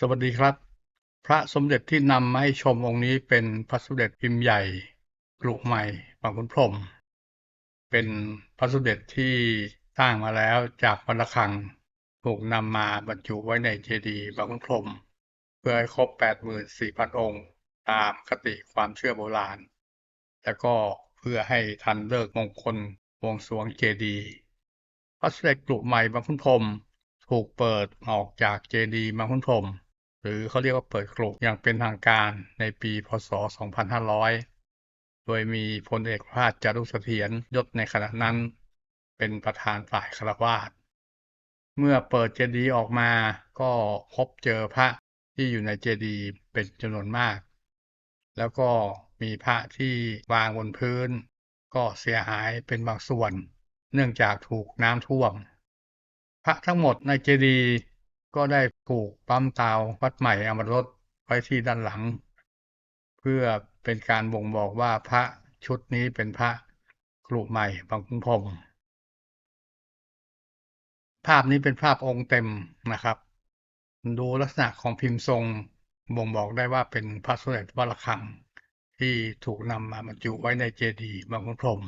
สวัสดีครับ พระสมเด็จที่นำมาให้ชมองค์นี้เป็นพระสมเด็จพิมพ์ใหญ่กรุใหม่บางขุนพรม เป็นพระสมเด็จที่สร้างมาแล้วจากวัดระฆังถูกนำมาบรรจุไว้ในเจดีย์บางขุนพรม เพื่อให้ครบ 84,000 องค์ ตามคติความเชื่อโบราณ และก็เพื่อให้ทันเลิกมงคลวงสวงเจดีย์พระสมเด็จกรุใหม่บางขุนพรม ถูกเปิดออกจากเจดีย์บางขุนพรหมหรือเขาเรียกว่าเปิดกรุอย่างเป็นทางการในปีพศ 2500 โดยมีพลเอกพระราชจารุเสถียรยศในขณะนั้น เป็นประธานฝ่ายคารวาสเมื่อเปิดเจดีย์ออกมาก็พบเจอพระที่อยู่ในเจดีย์เป็นจำนวนมาก แล้วก็มีพระที่วางบนพื้น ก็เสียหายเป็นบางส่วน เนื่องจากถูกน้ำท่วม พระทั้งหมดในเจดีย์ก็ได้ถูกปั๊มตาววัดใหม่อมรรถไว้ที่ด้านหลัง เพื่อเป็นการบ่งบอกว่าพระชุดนี้เป็นพระกรุใหม่บางขุนพรมภาพนี้เป็นภาพองค์เต็มนะครับ ดูลักษณะของพิมพ์ทรงบ่งบอกได้ว่าเป็นพระสมเด็จวัดระฆัง ที่ถูกนำมาบรรจุไว้ในเจดีย์บางขุนพรม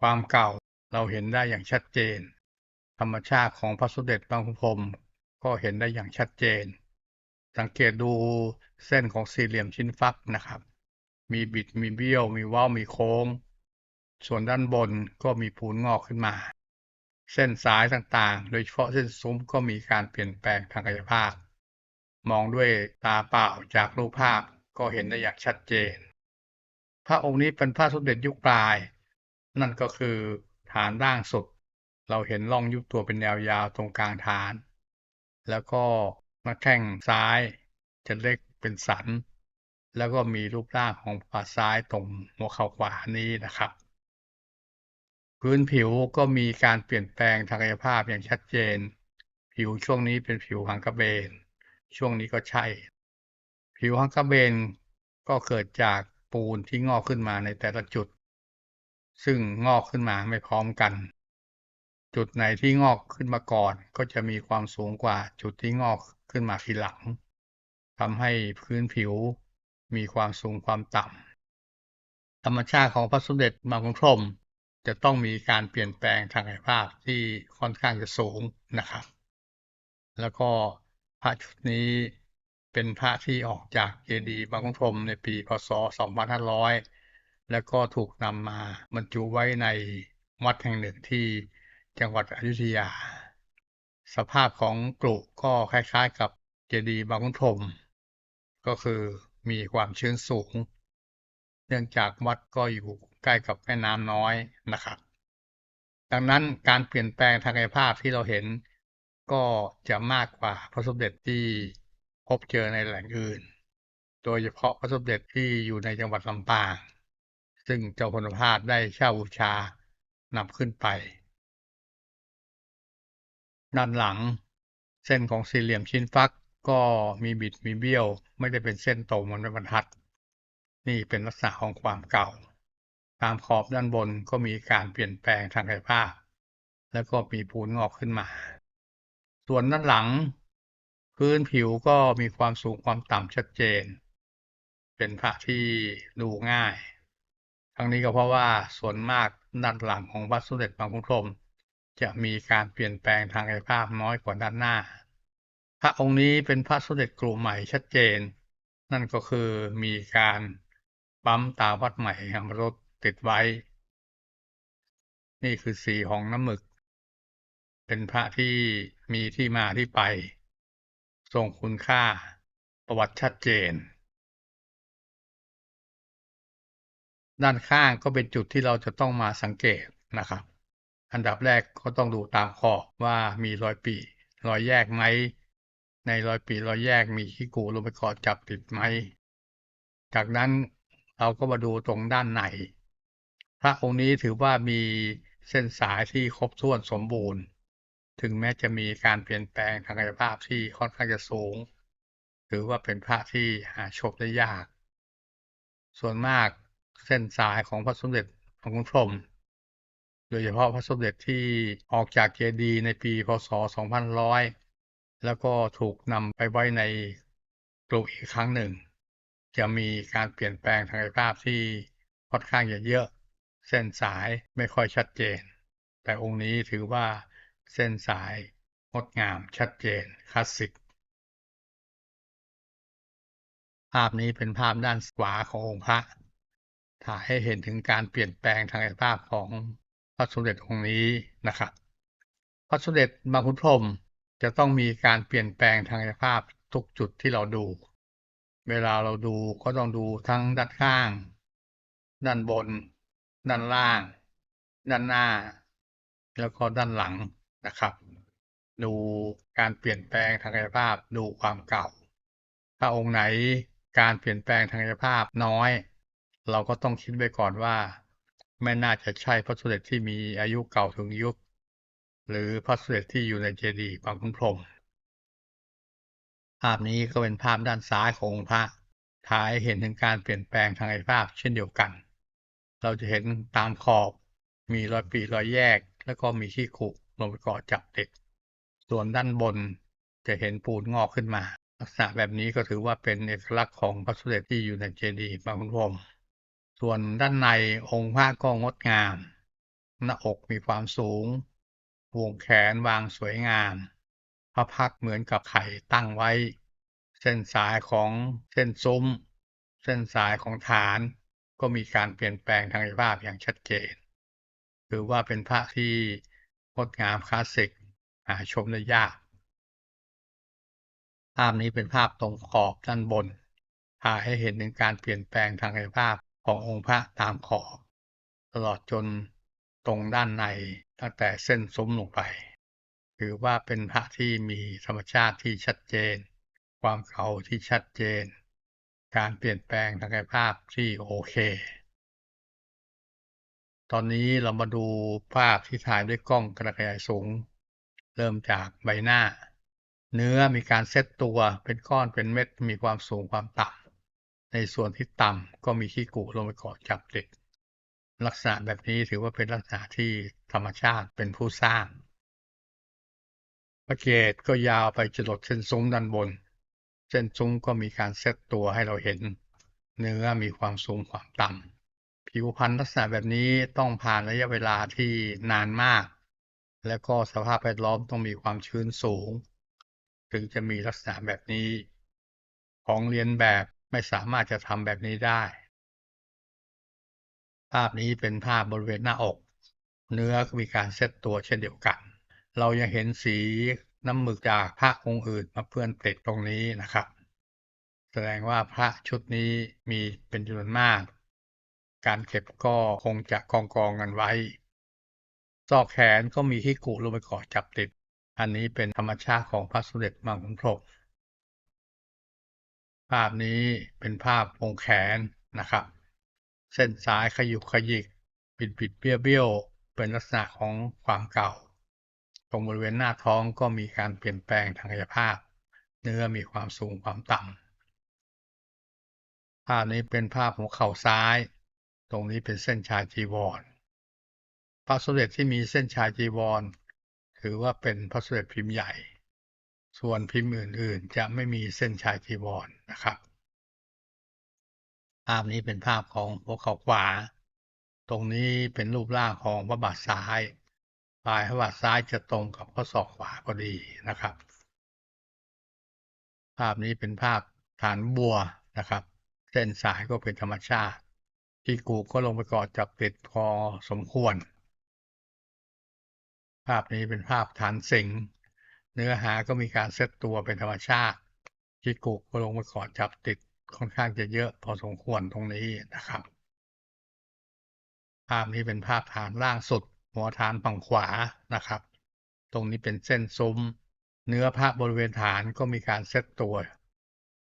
ความเก่าเราเห็นได้อย่างชัดเจน ธรรมชาติของพระสมเด็จบางขุนพรมก็เห็นได้อย่างชัดเจน สังเกตดูเส้นของสี่เหลี่ยมชิ้นฟักนะครับ มีบิดมีเบี้ยว มีว้าวมีโค้ง ส่วนด้านบนก็มีปูนงอกขึ้นมา เส้นสายต่างๆ โดยเฉพาะเส้นซุ้มก็มีการเปลี่ยนแปลงทางกายภาพ มองด้วยตาเปล่าจากรูปภาพก็เห็นได้อย่างชัดเจน พระองค์นี้เป็นพระสมเด็จยุคปลาย นั่นก็คือฐานล่างสุด เราเห็นร่องยุบตัวเป็นแนวยาวตรงกลางฐาน แล้วก็หน้าแข้งซ้ายจะเล็กเป็นสัน แล้วก็มีรูปร่างของฝ่าซ้ายตรงหัวเข่าขวานี้นะครับ พื้นผิวก็มีการเปลี่ยนแปลงทางกายภาพอย่างชัดเจน ผิวช่วงนี้เป็นผิวหางกระเบน ช่วงนี้ก็ใช่ ผิวหางกระเบนก็เกิดจากปูนที่งอกขึ้นมาในแต่ละจุด ซึ่งงอกขึ้นมาไม่พร้อมกัน จุดไหนที่งอกขึ้นมาก่อน ก็จะมีความสูงกว่าจุดที่งอกขึ้นมาทีหลังทำให้พื้นผิวมีความสูงความต่ำธรรมชาติของพระสมเด็จบางขุนพรมจะต้องมีการเปลี่ยนแปลงทางกายภาพที่ค่อนข้างจะสูงนะครับ แล้วก็พระชุดนี้เป็นพระที่ออกจากเจดีย์บางขุนพรมในปีพศ 2500 แล้วก็ถูกนำมาบรรจุไว้ในวัดแห่งหนึ่งที่ จังหวัดอยุธยา สภาพของกรุก็คล้ายๆกับเจดีย์บางขุนพรมก็คือมีความชื้นสูง เนื่องจากวัดก็อยู่ใกล้กับแม่น้ำน้อยนะครับ ดังนั้นการเปลี่ยนแปลงทางกายภาพที่เราเห็นก็จะมากกว่าพระสมเด็จที่พบเจอในแหล่งอื่น โดยเฉพาะพระสมเด็จที่อยู่ในจังหวัดลำปาง ซึ่งเจ้าพลพาสได้เช่าบูชานำขึ้นไป ด้านหลัง เส้นของสี่เหลี่ยมชิ้นฟักก็มีบิดมีเบี้ยว ไม่ได้เป็นเส้นตรงเหมือนบรรทัด นี่เป็นลักษณะของความเก่า ตามขอบด้านบนก็มีการเปลี่ยนแปลงทางกายภาพ แล้วก็มีปูนงอกขึ้นมา ส่วนด้านหลัง พื้นผิวก็มีความสูงความต่ำชัดเจน เป็นพระที่ดูง่าย ทั้งนี้ก็เพราะว่าส่วนมากด้านหลังของวัดสมเด็จบางขุนพรม จะมีการเปลี่ยนแปลงทางกายภาพน้อยกว่าด้านหน้า พระองค์นี้เป็นพระสมเด็จกรุใหม่ชัดเจน นั่นก็คือมีการปั๊มตาวัดใหม่อมรถติดไว้ นี่คือสีของน้ำหมึก เป็นพระที่มีที่มาที่ไป ทรงคุณค่าประวัติชัดเจน ด้านข้างก็เป็นจุดที่เราจะต้องมาสังเกตนะครับ อันดับแรกก็ต้องดูตามขอบว่ามีรอยปีรอยแยกไหม ในรอยปีรอยแยกมีขี้กูลงไปเกาะจับติดไหม จากนั้นเราก็มาดูตรงด้านในพระองค์นี้ถือว่ามีเส้นสายที่ครบถ้วนสมบูรณ์ ถึงแม้จะมีการเปลี่ยนแปลงทางกายภาพที่ค่อนข้างจะสูง ถือว่าเป็นพระที่หาชมได้ยาก ส่วนมากเส้นสายของพระสมเด็จของคุณพรหม ดยเฉพาะพระสมเด็จที่ออกจากเจดีย์ในปีพศ 2100 แล้วก็ถูกนำไปไว้ในกรุอีกครั้งหนึ่ง จะมีการเปลี่ยนแปลงทางกายภาพที่ค่อนข้างเยอะเส้นสายไม่ค่อยชัดเจน แต่องค์นี้ถือว่าเส้นสายงดงามชัดเจนคลาสสิก ภาพนี้เป็นภาพด้านขวาขององค์พระถ่ายให้เห็นถึงการเปลี่ยนแปลงทางกายภาพของ ระสมเด็จองค์นี้นะครับพระสมเด็จบางขุนพรหมจะต้องมีการเปลี่ยนแปลงทางกายภาพทุกจุดที่เราดู เวลาเราดูก็ต้องดูทั้งด้านข้าง ด้านบน ด้านล่าง ด้านหน้า แล้วก็ด้านหลังนะครับ ดูการเปลี่ยนแปลงทางกายภาพดูความเก่า ถ้าองค์ไหนการเปลี่ยนแปลงทางกายภาพน้อย เราก็ต้องคิดไว้ก่อนว่า ไม่น่าจะใช่พระสมเด็จที่มีอายุเก่าถึงยุค หรือพระสมเด็จที่อยู่ในเจดีย์บางขุนพรหมภาพนี้ก็เป็นภาพด้านซ้ายขององค์พระถ่ายเห็นถึงการเปลี่ยนแปลงทางกายภาพเช่นเดียวกัน เราจะเห็นตามขอบมีรอยปีรอยแยก แล้วก็มีขี้ขุลงไปเกาะจับติด ส่วนด้านบนจะเห็นปูนงอกขึ้นมา ลักษณะแบบนี้ก็ถือว่าเป็นเอกลักษณ์ของพระสมเด็จที่อยู่ในเจดีย์บางขุนพรหม ส่วนด้านในองค์พระก็งดงาม หน้าอกมีความสูง วงแขนวางสวยงาม พระพักเหมือนกับไข่ตั้งไว้ เส้นสายของเส้นซุ้ม เส้นสายของฐานก็มีการเปลี่ยนแปลงทางกายภาพอย่างชัดเจน ถือว่าเป็นพระที่งดงามคลาสสิกหาชมได้ยาก ภาพนี้เป็นภาพตรงขอบด้านบนถ่ายให้เห็นถึงการเปลี่ยนแปลงทางกายภาพ ขององค์พระตามขอบตลอดจนตรงด้านในตั้งแต่เส้นซุ้มลงไป ถือว่าเป็นพระที่มีธรรมชาติที่ชัดเจน ความเก่าที่ชัดเจน การเปลี่ยนแปลงทางกายภาพที่โอเค ตอนนี้เรามาดูภาพที่ถ่ายด้วยกล้องกระจายสูง เริ่มจากใบหน้า เนื้อมีการเซตตัวเป็นก้อนเป็นเม็ดมีความสูงความต่ำ ในส่วนที่ต่ำก็มีขี้กุลงไปเกาะจับติดลักษณะแบบนี้ถือว่าเป็นลักษณะที่ธรรมชาติเป็นผู้สร้าง พระเกศก็ยาวไปจรดเส้นซุ้มด้านบน เส้นซุ้มก็มีการเซตตัวให้เราเห็น เนื้อมีความสูงความต่ำผิวพรรณลักษณะแบบนี้ต้องผ่านระยะเวลาที่นานมาก และก็สภาพแวดล้อมต้องมีความชื้นสูง ถึงจะมีลักษณะแบบนี้ของเรียนแบบ ไม่สามารถจะทำแบบนี้ได้ ภาพนี้เป็นภาพบริเวณหน้าอก เนื้อมีการเซตตัวเช่นเดียวกัน เรายังเห็นสีน้ำหมึกจากพระองค์อื่นมาเปื้อนติดตรงนี้นะครับ แสดงว่าพระชุดนี้มีเป็นจำนวนมาก การเก็บก็คงจะกองกองกันไว้ ซอกแขนก็มีที่กุลงไปเกาะจับติด อันนี้เป็นธรรมชาติของพระสมเด็จบางขุพรม ภาพนี้เป็นภาพวงแขนนะครับ เส้นซ้ายขยุกขยิกปิดปิดเบี้ยวเบี้ยวเป็นลักษณะของความเก่า ตรงบริเวณหน้าท้องก็มีการเปลี่ยนแปลงทางกายภาพ เนื้อมีความสูงความต่ำภาพนี้เป็นภาพหัวเข่าซ้าย ตรงนี้เป็นเส้นชายจีวรพระสมเด็จที่มีเส้นชายจีวรถือว่าเป็นพระสมเด็จพิมพ์ใหญ่ ส่วนพิมพ์อื่น ๆ จะไม่มีเส้นชายจีวรนะครับ ภาพนี้เป็นภาพของหัวเข่าขวา ตรงนี้เป็นรูปร่างของพระบาทซ้ายปลายพระบาทซ้ายจะตรงกับข้อศอกขวาพอดีนะครับ ภาพนี้เป็นภาพฐานบัวนะครับ เส้นสายก็เป็นธรรมชาติ ที่กูก็ลงไปเกาะจับติดพอสมควร ภาพนี้เป็นภาพฐานสิงห์ เนื้อหาก็มีการเซตตัวเป็นธรรมชาติที่กูก็ลงไปเกาะจับติดค่อนข้างจะเยอะพอสมควรตรงนี้นะครับ ภาพนี้เป็นภาพฐานล่างสุด หัวฐานฝั่งขวานะครับ ตรงนี้เป็นเส้นซุ้ม เนื้อพระบริเวณฐานก็มีการเซตตัว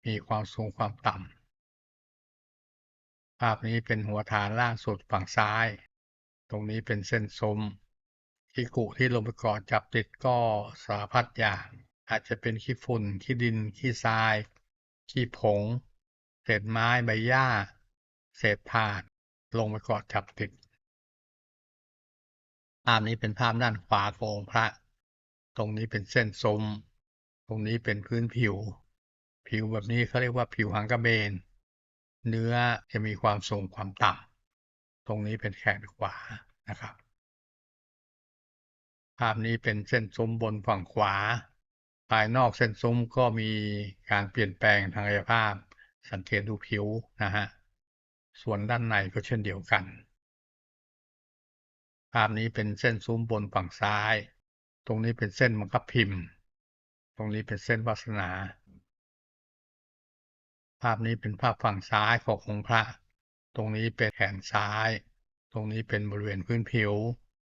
มีความสูงความต่ำภาพนี้เป็นหัวฐานล่างสุดฝั่งซ้าย ตรงนี้เป็นเส้นซุ้ม ที่กุที่ลงไปเกาะจับติดก็สารพัดอย่าง อาจจะเป็นขี้ฝุ่นขี้ดินขี้ทราย ขี้ผง เศษไม้ใบหญ้า เศษถ่าน ลงไปเกาะจับติดภาพนี้เป็นภาพด้านขวาของพระ ตรงนี้เป็นเส้นซุ้มตรงนี้เป็นพื้นผิว ผิวแบบนี้เขาเรียกว่าผิวหางกระเบน เนื้อจะมีความสูงความต่ำตรงนี้เป็นแขนขวานะครับ ภาพนี้เป็นเส้นซุ้มบนฝั่งขวา ภายนอกเส้นซุ้มก็มีการเปลี่ยนแปลงทางกายภาพ สังเกตดูผิวนะฮะ ส่วนด้านในก็เช่นเดียวกัน ภาพนี้เป็นเส้นซุ้มบนฝั่งซ้าย ตรงนี้เป็นเส้นบังคับพิมพ์ ตรงนี้เป็นเส้นวาสนา ภาพนี้เป็นภาพฝั่งซ้ายขององค์พระ ตรงนี้เป็นแขนซ้าย ตรงนี้เป็นบริเวณพื้นผิว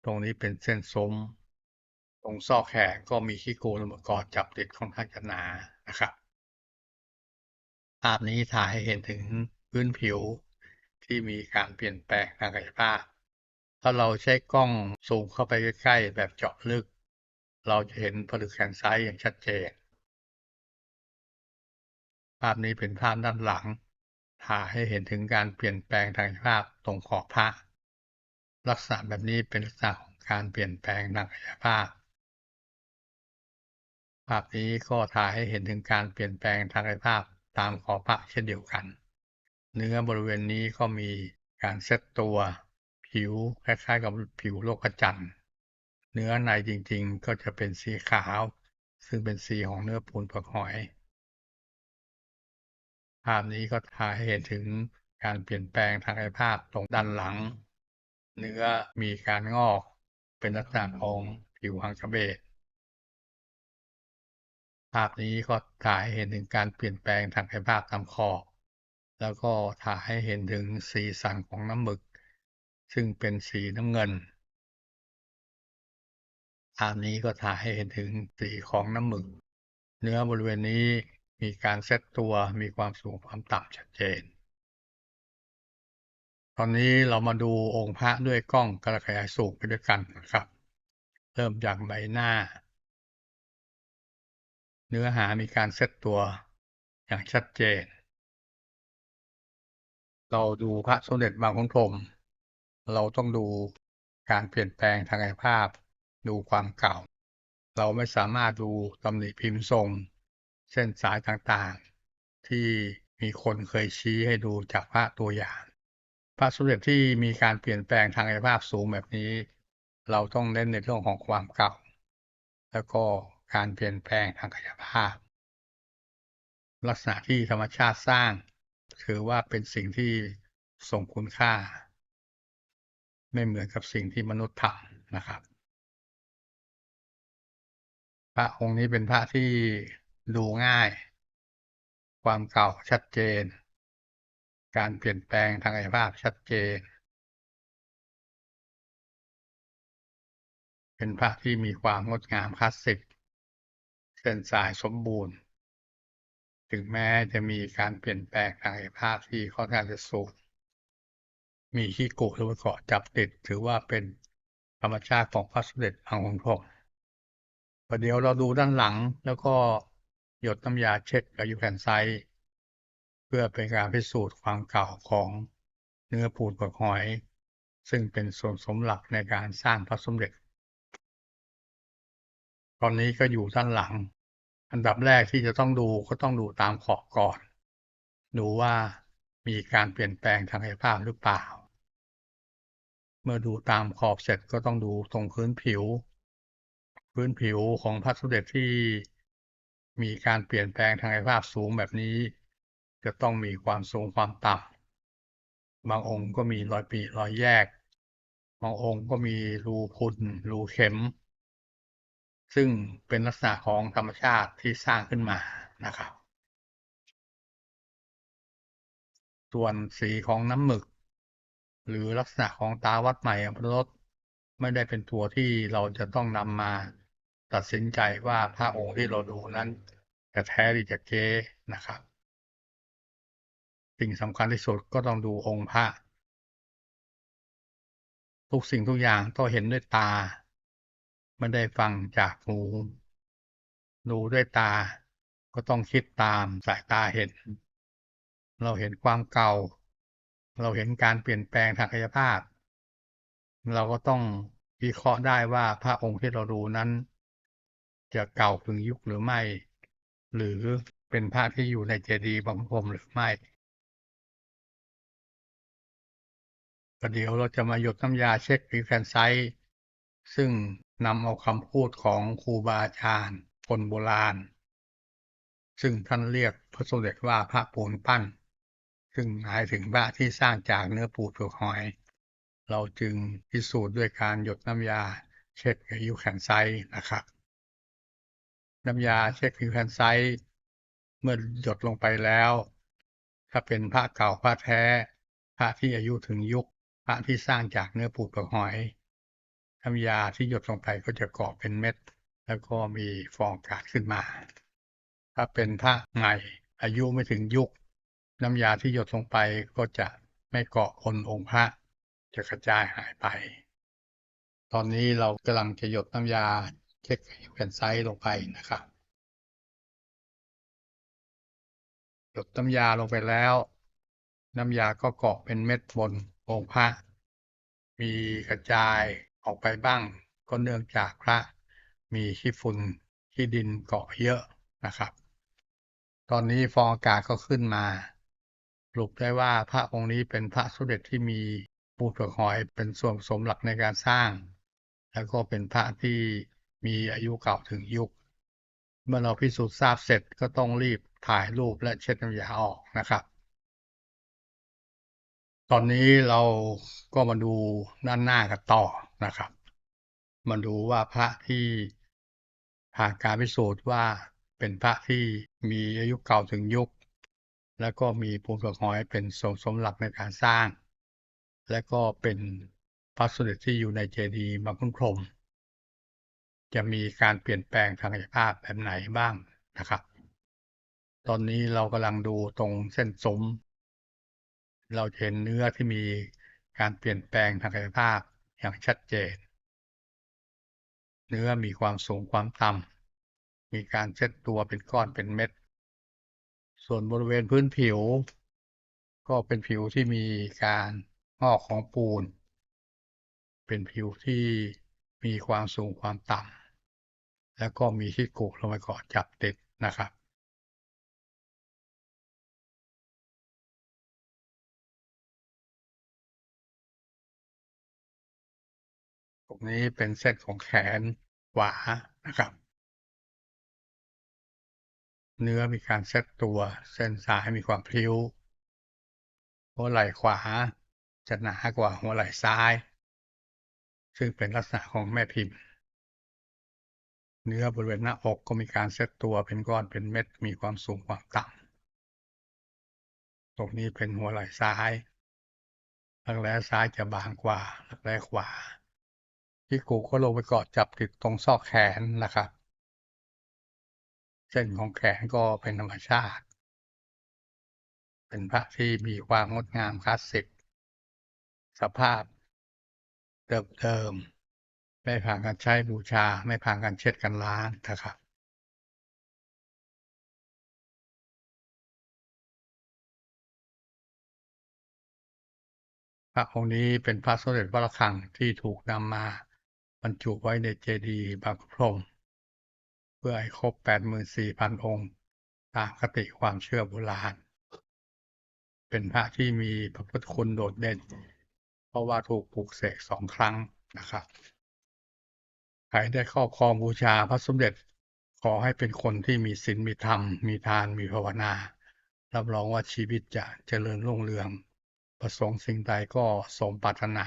ตรงนี้เป็นเส้นซุ้ม ตรงซอกแขนก็มีขี้โกนมากอดจับติดค่อนข้างจะหนานะครับภาพนี้ถ่ายให้เห็นถึงพื้นผิวที่มีการเปลี่ยนแปลงทางกายภาพ ถ้าเราใช้กล้องซูมเข้าไปใกล้ๆแบบเจาะลึก เราจะเห็นผลึกแขนซ้ายอย่างชัดเจน ภาพนี้เป็นภาพด้านหลัง ถ่ายให้เห็นถึงการเปลี่ยนแปลงทางกายภาพตรงขอบพระลักษณะแบบนี้เป็นลักษณะของการเปลี่ยนแปลงทางกายภาพ ภาพนี้ก็ถ่ายให้เห็นถึงการเปลี่ยนแปลงทางกายภาพตามขอพระเช่นเดียวกัน เนื้อบริเวณนี้ก็มีการเซตตัว ผิวคล้ายๆกับผิวโลกจันทร์เนื้อในจริงๆ ก็จะเป็นสีขาว ซึ่งเป็นสีของเนื้อปูนเปลือกหอย ภาพนี้ก็ถ่ายให้เห็นถึงการเปลี่ยนแปลงทางกายภาพตรงด้านหลัง เนื้อมีการงอกเป็นลักษณะของผิวหางกระเบน ภาพนี้ก็ถ่ายให้เห็นถึงการเปลี่ยนแปลงทางกายภาพตามขอแล้วก็ถ่ายให้เห็นถึงสีสันของน้ำหมึก ซึ่งเป็นสีน้ำเงิน ภาพนี้ก็ถ่ายให้เห็นถึงสีของน้ำหมึก เนื้อบริเวณนี้มีการเซตตัวมีความสูงความต่ำชัดเจน ตอนนี้เรามาดูองค์พระด้วยกล้องกระขยายสูงไปด้วยกันนะครับ เริ่มจากใบหน้า เนื้อหามีการเซตตัวอย่างชัดเจน เราดูพระสมเด็จบางขุนพรมเราต้องดูการเปลี่ยนแปลงทางกายภาพ ดูความเก่า เราไม่สามารถดูตำหนิพิมพ์ทรง เส้นสายต่างๆ ที่มีคนเคยชี้ให้ดูจากพระตัวอย่าง พระสมเด็จที่มีการเปลี่ยนแปลงทางกายภาพสูงแบบนี้ เราต้องเน้นในเรื่องของความเก่า แล้วก็ การเปลี่ยนแปลงทางกายภาพ ลักษณะที่ธรรมชาติสร้าง ถือว่าเป็นสิ่งที่ทรงคุณค่า ไม่เหมือนกับสิ่งที่มนุษย์ทำนะครับ พระองค์นี้เป็นพระที่ดูง่าย ความเก่าชัดเจน การเปลี่ยนแปลงทางกายภาพชัดเจนเป็นพระที่มีความงดงามคลาสสิก เส้นสายสมบูรณ์ ถึงแม้จะมีการเปลี่ยนแปลงทางกายภาพที่ค่อนข้างจะสูง มีขี้กุหรือว่าเกาะจับติด ถือว่าเป็นธรรมชาติของพระสมเด็จอังขุนพรหมประเดี๋ยวเราดูด้านหลังแล้วก็หยดน้ำยาเช็ดกับยูแคนไซเพื่อเป็นการพิสูจน์ความเก่าของเนื้อปูนเปลือกหอย ซึ่งเป็นส่วนสมหลักในการสร้างพระสมเด็จ ตอนนี้ก็อยู่ด้านหลัง อันดับแรกที่จะต้องดูก็ต้องดูตามขอบก่อน ดูว่ามีการเปลี่ยนแปลงทางกายภาพหรือเปล่า เมื่อดูตามขอบเสร็จก็ต้องดูตรงพื้นผิว พื้นผิวของพระสมเด็จที่มีการเปลี่ยนแปลงทางกายภาพสูงแบบนี้ จะต้องมีความสูงความต่ำบางองค์ก็มีรอยปีรอยแยก บางองค์ก็มีรูพุนรูเข็ม ซึ่งเป็นลักษณะของธรรมชาติที่สร้างขึ้นมานะครับ ส่วนสีของน้ำหมึก หรือลักษณะของตาวัดใหม่อัปรสไม่ได้เป็นตัวที่เราจะต้องนำมาตัดสินใจว่าพระองค์ที่เราดูนั้นจะแท้หรือจะเก๊นะครับ สิ่งสำคัญที่สุดก็ต้องดูองค์พระ ทุกสิ่งทุกอย่างต้องเห็นด้วยตา ไม่ได้ฟังจากหู ดูด้วยตา ก็ต้องคิดตามสายตาเห็น เราเห็นความเก่า เราเห็นการเปลี่ยนแปลงทางกายภาพ เราก็ต้องวิเคราะห์ได้ว่าพระองค์ที่เราดูนั้น จะเก่าถึงยุคหรือไม่ หรือเป็นพระที่อยู่ในเจดีย์บังคมหรือไม่ก็เดี๋ยวเราจะมาหยดน้ำยาเช็ครีแฟนไซต์ซึ่ง นำเอาคำพูดของครูบาอาจารย์คนโบราณ ซึ่งท่านเรียกพระสมเด็จว่าพระปูนปั้น ซึ่งหมายถึงพระที่สร้างจากเนื้อปูเปลือกหอย เราจึงพิสูจน์ด้วยการหยดน้ำยาเช็คอายุแขนไซต์นะครับ น้ำยาเช็คผิวแผ่นไซต์เมื่อหยดลงไปแล้ว ถ้าเป็นพระเก่าพระแท้ พระที่อายุถึงยุค พระที่สร้างจากเนื้อปูเปลือกหอย น้ำยาที่หยดลงไปก็จะเกาะเป็นเม็ด แล้วก็มีฟองอากาศขึ้นมา ถ้าเป็นพระใหม่อายุไม่ถึงยุค น้ำยาที่หยดลงไปก็จะไม่เกาะบนองค์พระจะกระจายหายไป ตอนนี้เรากำลังจะหยดน้ำยาเช็คแผ่นไซส์ลงไปนะครับหยดน้ำยาลงไปแล้ว น้ำยาก็เกาะเป็นเม็ดบนองค์พระมีกระจาย ออกไปบ้าง ก็เนื่องจากพระมีขี้ฝุ่นขี้ดินเกาะเยอะนะครับ ตอนนี้ฟองอากาศก็ขึ้นมาสรุปได้ว่าพระองค์นี้เป็นพระสมเด็จที่มีปูเปลือกหอยเป็นส่วนผสมหลักในการสร้าง แล้วก็เป็นพระที่มีอายุเก่าถึงยุค เมื่อเราพิสูจน์ทราบเสร็จก็ต้องรีบถ่ายรูปและเช็ดน้ำยาออกนะครับ ตอนนี้เราก็มาดูด้านหน้ากันต่อนะครับ มาดูว่าพระที่ผ่านการพิสูจน์ว่าเป็นพระที่มีอายุเก่าถึงยุค แล้วก็มีปูนเปลือกหอยเป็นส่วนสมหลักในการสร้าง และก็เป็นพระสมเด็จที่อยู่ในเจดีย์บางคุณพรมจะมีการเปลี่ยนแปลงทางกายภาพแบบไหนบ้างนะครับ ตอนนี้เรากำลังดูตรงเส้นซม เราเห็นเนื้อที่มีการเปลี่ยนแปลงทางกายภาพอย่างชัดเจน เนื้อมีความสูงความต่ำมีการเช็ดตัวเป็นก้อนเป็นเม็ด ส่วนบริเวณพื้นผิว ก็เป็นผิวที่มีการงอกของปูน เป็นผิวที่มีความสูงความต่ำแล้วก็มีที่กุลงไปเกาะจับติดนะครับ นี้เป็นเส้นของแขนขวานะครับ เนื้อมีการเซตตัว เส้นซ้ายมีความพลิ้ว หัวไหล่ขวาจะหนากว่าหัวไหล่ซ้าย ซึ่งเป็นลักษณะของแม่พิมพ์ เนื้อบริเวณหน้าอกก็มีการเซตตัวเป็นก้อนเป็นเม็ดมีความสูงความต่ำตรงนี้เป็นหัวไหล่ซ้ายรักแร้ซ้ายจะบางกว่ารักแร้ขวา ที่กูก็ลงไปเกาะจับติดตรงซอกแขนนะครับ เส้นของแขนก็เป็นธรรมชาติ เป็นพระที่มีความงดงามคลาสสิก สภาพเดิมๆไม่ผ่านการใช้บูชา ไม่ผ่านการเช็ดกันล้างนะครับพระองค์นี้เป็นพระสมเด็จวัดระฆังที่ถูกนำมา บรรจุไว้ในเจดีย์บางพรมเพื่อให้ครบ 84,000 องค์ ตามคติความเชื่อโบราณ เป็นพระที่มีพระพุทธคุณโดดเด่น เพราะว่าถูกปลูกเสกสองครั้งนะครับ ใครได้ครอบครองบูชาพระสมเด็จขอให้เป็นคนที่มีศีลมีธรรม มีทานมีภาวนา รับรองว่าชีวิตจะเจริญรุ่งเรือง ประสงค์สิ่งใดก็สมปรารถนา